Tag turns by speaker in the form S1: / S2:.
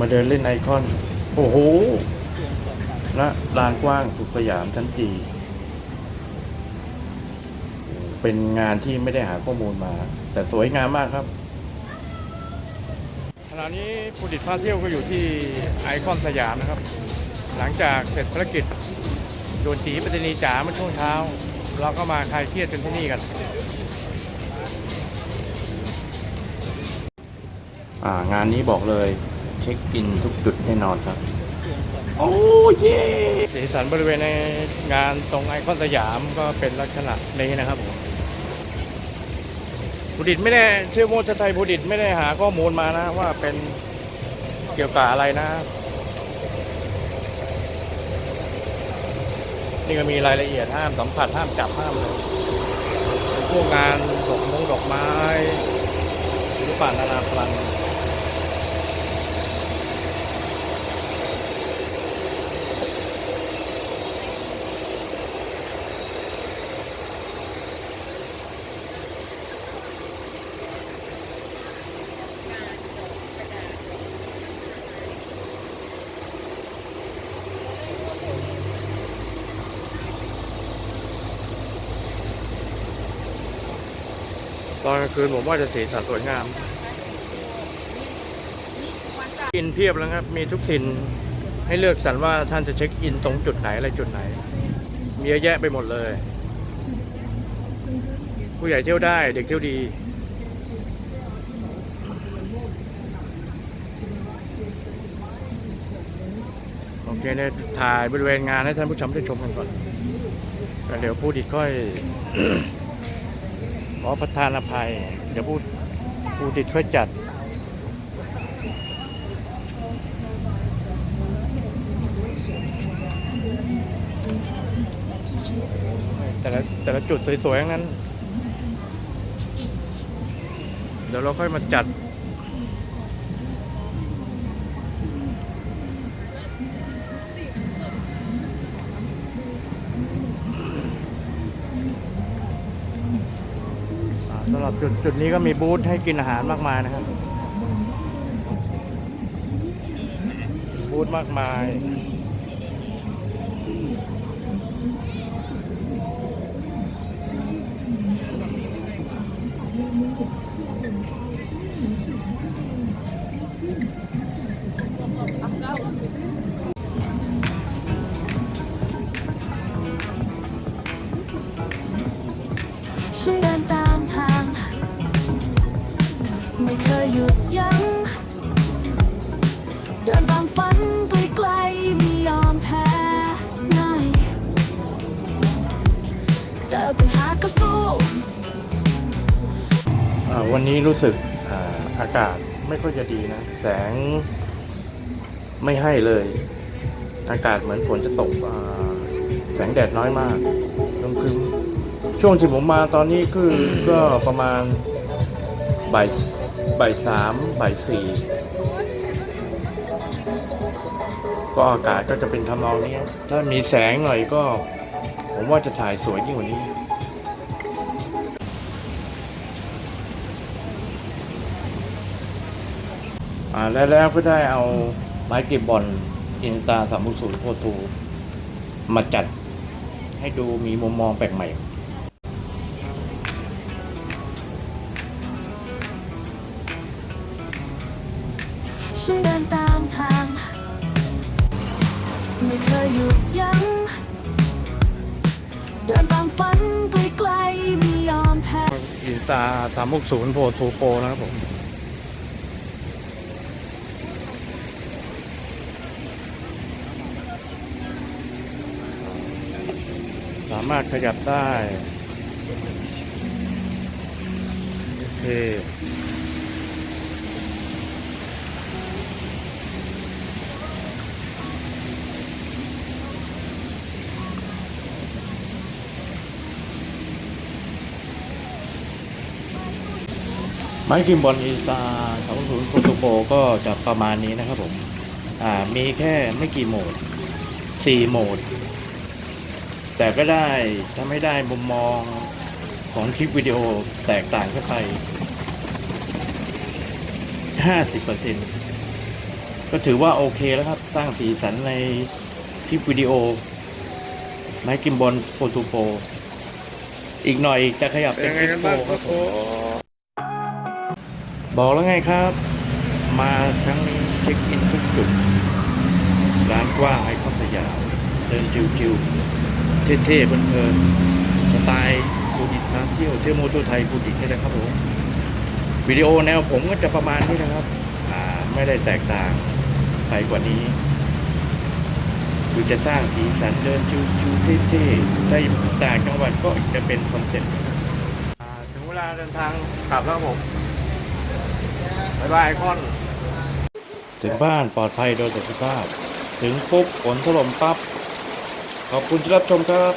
S1: มาเดินเล่นไอคอน โอ้โหนะลานกว้างสุดสยามชั้นจี เป็นงานที่ไม่ได้หาข้อมูลมา แต่สวยงามมากครับ ขณะนี้ผู้ดิตพาเที่ยวก็อยู่ที่ไอคอนสยามนะครับ หลังจากเสร็จภารกิจโดนจีปฏินีจ๋าเมื่อช่วงเช้า เราก็มาคลายเครียดกันที่นี่กันอ่างานนี้บอกเลย เช็คอินทุกจุดแน่นอนครับ โอ้เย่สีสันบริเวณในงานตรงไอคอนสยามก็เป็นลักษณะนี้นะครับผมบุดิตไม่ได้เชื่อโมชไทยบุดิตไม่ได้หาข้อมูลมานะ ว่าเป็นเกี่ยวกับอะไรนะ นี่ก็มีรายละเอียดห้ามสัมผัสห้ามจับห้ามเลยพวกงานดอกมงดอกไม้ศิลปะนานาพลัง ตอนกลางคืนผมว่าจะสีสันสวยงาม อินเพียบแล้วครับ มีทุกถิ่นให้เลือกสรรว่าท่านจะเช็คอินตรงจุดไหนอะไรจุดไหน มีเยอะแยะไปหมดเลย ผู้ใหญ่เที่ยวได้เด็กเที่ยวดีโอเคเนี่ยถ่ายบริเวณงานให้ท่านผู้ชมได้ชมกันก่อนแล้วเดี๋ยวพูดอีกค่อย ขอประทานอภัย เดี๋ยวพูดพูดติดช่วยจัด แต่ละแต่ละจุดสวยๆทั้งนั้น เดี๋ยวเราค่อยมาจัด สำหรับจุดจุดนี้ก็มีบูธให้กินอาหารมากมายนะครับบูธมากมาย
S2: หยุดยัง้งเดินตามฝันไปไกลไม่ยอมแพ้ง่ายเจอปัญหาก็สู้
S1: อ่าวันนี้รู้สึกอ่าอากาศไม่ค่อยจะดีนะ แสงไม่ให้เลย อากาศเหมือนฝนจะตกอ่าแสงแดดน้อยมากครึ้มช่วงที่ผมมาตอนนี้คือก็ประมาณบ่าย บ่ายสามบ่ายสี่ก็อากาศก็จะเป็นทำนองนี้ ถ้ามีแสงหน่อยก็ ผมว่าจะถ่ายสวยยิ่งกว่านี้อ่าแล้วแล้วก็ได้เอาไม้เก็บบอลอินสตาสามศูนย์โพทูมาจัดให้ดูมีมุมมองแปลกใหม่
S2: ฉันเดินตามทาง ไม่เคยหยุดยัง้ง เดินตามฝันไปไกลไม่ยอมแพ้
S1: อินตาสามหกศูนย์โพทูโปนะครับผมสามารถขยับได้ โอเค ไม้กิมบอลอีสตาสองศูนย์โปรโตโปก็จะประมาณนี้นะครับผม อ่า มีแค่ไม่กี่โหมดสี่โหมด แต่ก็ได้ทำให้ได้มุมมองของคลิปวิดีโอแตกต่างกันไปห้าสิบเปอร์เซ็นต์ก็ถือว่าโอเคแล้วครับ สร้างสีสันในคลิปวิดีโอ ไม้กิมบอลโฟตูโปอีกหน่อยจะขยับ
S3: เป็น
S1: เป็น
S3: ยังไง
S1: คลิป
S3: กัน
S1: โป
S3: บ้าง
S1: ค
S3: ค
S1: รั
S3: รั
S1: บบผ
S3: ผมม
S1: บอกแล้วไงครับ มาครั้งนี้เช็คอินทุกจุด ร้านกว้างไอคอนสยามเดินจิวๆ เท่ๆเพลินๆสไตล์ฟูดิพาเที่ยวเที่ยวโมโตไทยฟูดินี่แหละครับผมวิดีโอแนวผมก็จะประมาณนี้นะครับ อ่าไม่ได้แตกต่างไปกว่านี้คือจะสร้างสีสันเดินชิวๆเท่ๆถ้าอยู่ต่างจังหวัดก็จะเป็นคอนเซ็ปต์ถึงเวลาเดินทางกลับแล้วครับผม บ๊ายบายไอคอน ถึงบ้านปลอดภัยโดยสุขภาพ ถึงปุ๊บฝนถล่มปั๊บ ขอบคุณที่รับชมครับ